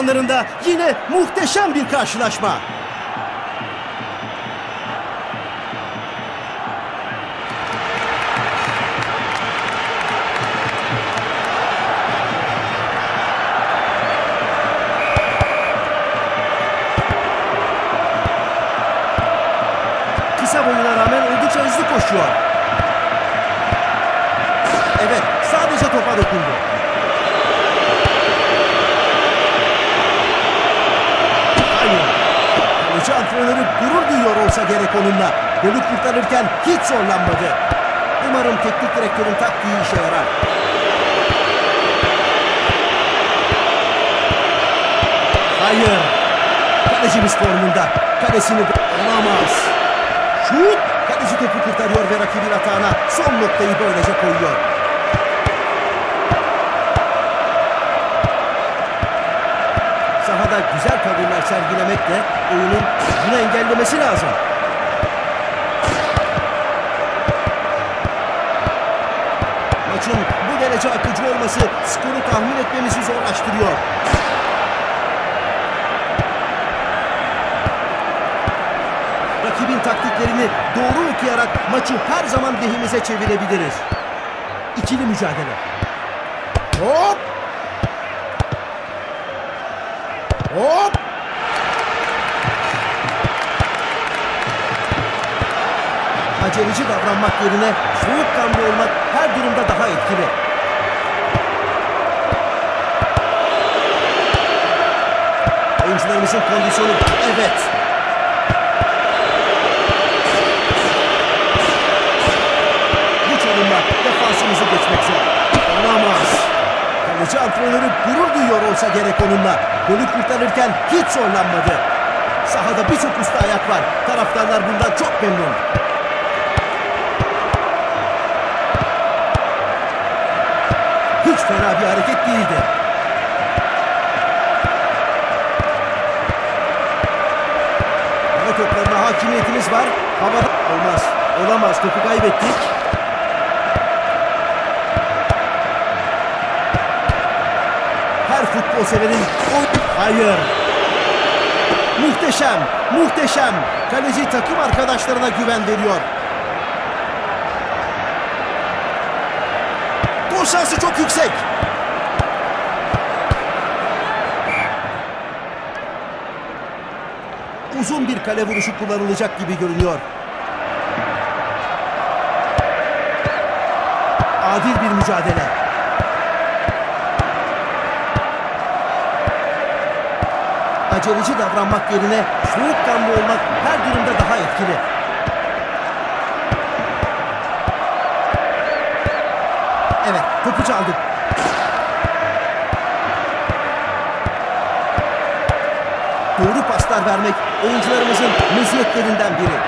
ekranlarında yine muhteşem bir karşılaşma. Kısa boyuna rağmen oldukça hızlı koşuyor. Evet, sadece topa dokundu. Hayır. Kaleci antrenörü gurur duyuyor olsa gerek onunla. Golü kurtarırken hiç zorlanmadı. Umarım teknik direktörün taktiği işe yarar. Hayır. Kalecimiz formunda. Kalesini olamaz. Şut! Kaleci topu kurtarıyor ve rakibin atağına son noktayı böylece koyuyor. Sahada güzel tavırlar sergilemekle oyunun bunu engellemesi lazım. Maçın bu derece akıcı olması skoru tahmin etmemizi zorlaştırıyor. Rakibin taktiklerini doğru okuyarak maçı her zaman lehimize çevirebiliriz. İkili mücadele. Hop! Hop! Aceleci davranmak yerine soğukkanlı olmak her durumda daha etkili. Oyuncularımızın kondisyonu evet. Bu çalımla defansımızı geçmek zor. Olamaz. Kaleci antrenörü gurur duyuyor olsa gerek onunla. Golü kurtarırken hiç zorlanmadı. Sahada birçok usta ayak var. Taraftarlar bundan çok memnun. Fena bir hareket değildi. Hava toplarına hakimiyetimiz var. Havada olmaz. Olamaz. Topu kaybettik. Her futbol severin. Hayır. Muhteşem, muhteşem. Kaleci takım arkadaşlarına güven veriyor. Gol şansı çok yüksek. Uzun bir kale vuruşu kullanılacak gibi görünüyor. Adil bir mücadele. Aceleci davranmak yerine soğukkanlı olmak her durumda daha etkili. Topu çaldık. Doğru paslar vermek oyuncularımızın meziyetlerinden biri.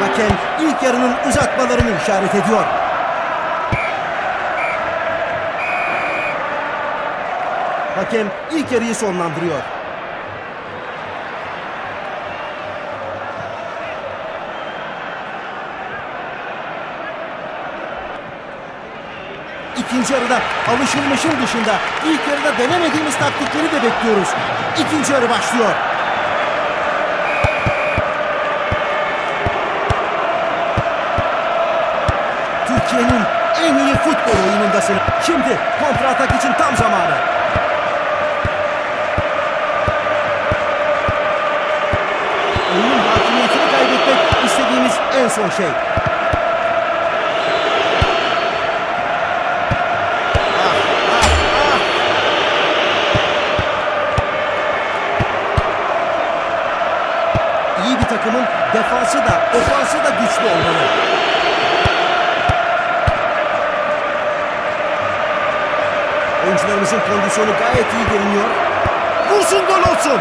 Hakem ilk yarının uzatmalarını işaret ediyor. Hakem ilk yarıyı sonlandırıyor. İkinci yarıda alışılmışın dışında ilk yarıda denemediğimiz taktikleri de bekliyoruz. İkinci yarı başlıyor. Türkiye'nin en iyi futbol oyunundasın. Şimdi kontra atak için tam zamanı. Oyunun hakimiyetini kaybetmek istediğimiz en son şey. Takımın defansı da ofansı da güçlü olmalı. Oyuncularımızın kondisyonu gayet iyi görünüyor. Vursun gol olsun.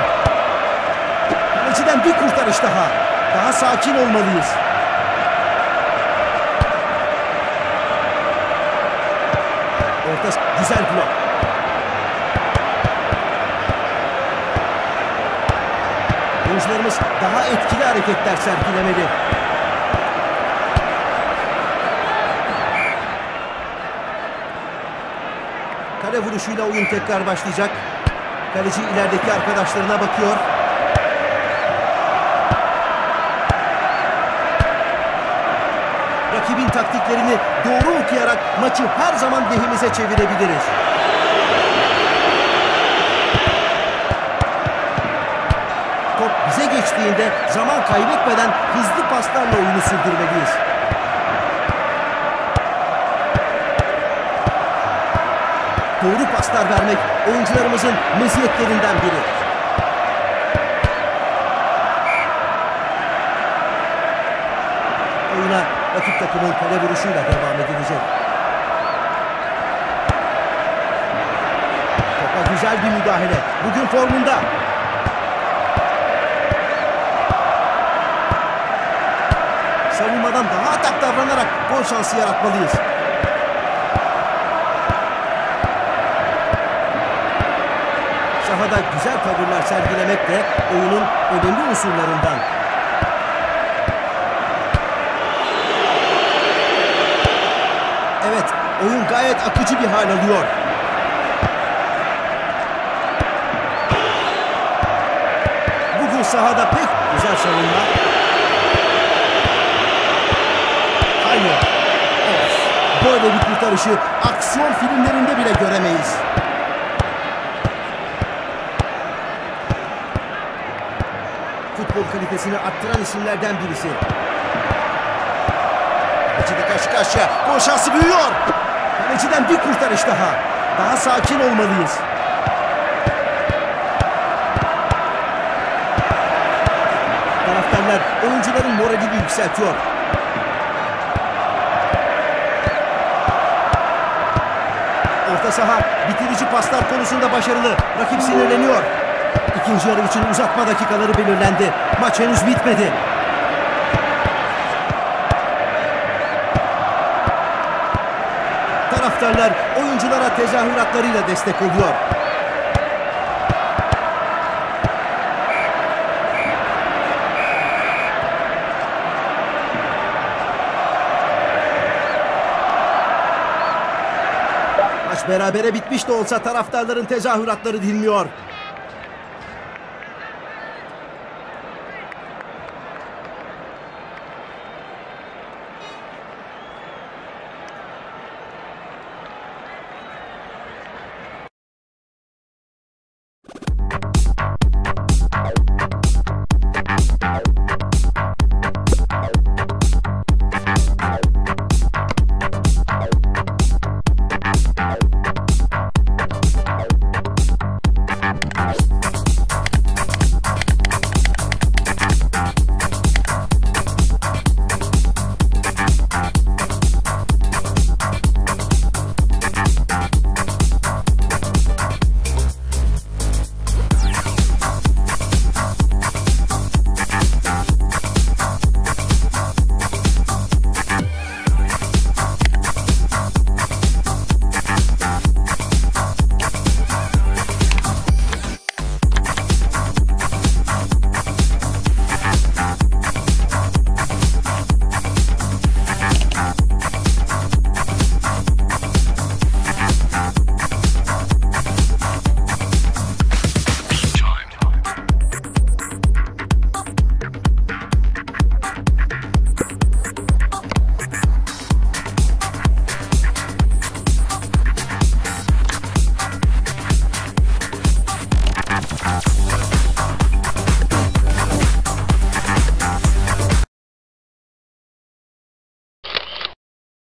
Kaleciden bir kurtarış daha. Daha sakin olmalıyız. Hareketler sergilemeli. Kale vuruşuyla oyun tekrar başlayacak. Kaleci ilerideki arkadaşlarına bakıyor. Rakibin taktiklerini doğru okuyarak maçı her zaman lehimize çevirebiliriz. Bize geçtiğinde zaman kaybetmeden hızlı paslarla oyunu sürdürmeliyiz. Doğru paslar vermek oyuncularımızın meziyetlerinden biri. Oyuna rakip takımın kale vuruşuyla devam edilecek. Topa güzel bir müdahale. Bugün formunda. Savunmadan daha atak davranarak gol şansı yaratmalıyız. Sahada güzel tavırlar sergilemek de oyunun önemli unsurlarından. Evet, oyun gayet akıcı bir hal alıyor. Bugün sahada pek güzel savunma. Hayır. Of. Böyle bir kurtarışı aksiyon filmlerinde bile göremeyiz. Futbol kalitesini arttıran isimlerden birisi. Kaleciyle karşı karşıya. Gol şansı büyüyor. Kaleciden bir kurtarış daha. Daha sakin olmalıyız. Taraftarlar oyuncuların moralini yükseltiyor. Orta saha bitirici paslar konusunda başarılı. Rakip sinirleniyor. İkinci yarı için uzatma dakikaları belirlendi. Maç henüz bitmedi. Taraftarlar oyunculara tezahüratlarıyla destek oluyor. Berabere bitmiş de olsa taraftarların tezahüratları dinmiyor.